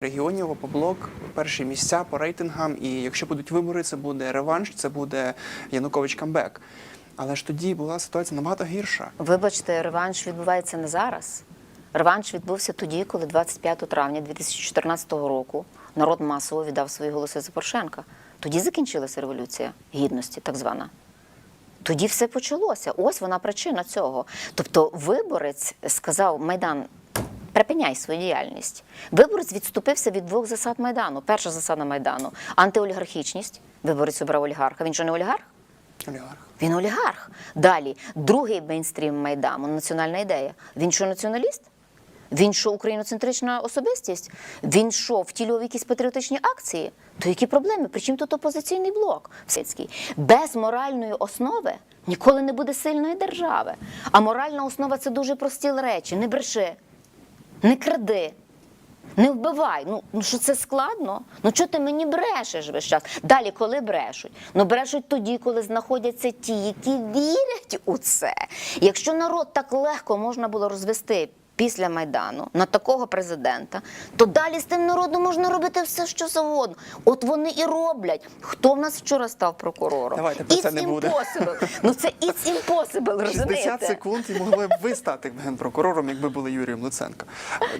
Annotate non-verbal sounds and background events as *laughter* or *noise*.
регіонів опоблок перші місця по рейтингам. І якщо будуть вибори, це буде реванш, це буде Янукович камбек. Але ж тоді була ситуація набагато гірша. Вибачте, реванш відбувається не зараз. Реванш відбувся тоді, коли 25 травня 2014 року народ масово віддав свої голоси за Порошенка. Тоді закінчилася революція гідності, так звана. Тоді все почалося. Ось вона причина цього. Тобто, виборець сказав Майдан. Припиняй свою діяльність. Виборець відступився від двох засад Майдану. Перша засада Майдану антиолігархічність. Виборець обрав олігарха. Він що не олігарх? Олігарх. Він олігарх. Далі, другий мейнстрім Майдану національна ідея. Він що націоналіст? Він що україноцентрична особистість? Він що втілював якісь патріотичні акції? То які проблеми? Причому тут опозиційний блок всецький? Без моральної основи ніколи не буде сильної держави. А моральна основа це дуже прості речі. Не бреши, не кради. Не вбивай. Ну, ну що це складно? Ну чого ти мені брешеш весь час? Далі, коли брешуть? Ну брешуть тоді, коли знаходяться ті, які вірять у це. Якщо народ так легко можна було розвести після Майдану на такого президента, то далі з тим народом можна робити все, що завгодно. От вони і роблять. Хто в нас вчора став прокурором? Давайте про це не буде. impossible. Ну це it's impossible, *laughs* 60 секунд і могли б ви стати генпрокурором, якби були Юрієм Луценко.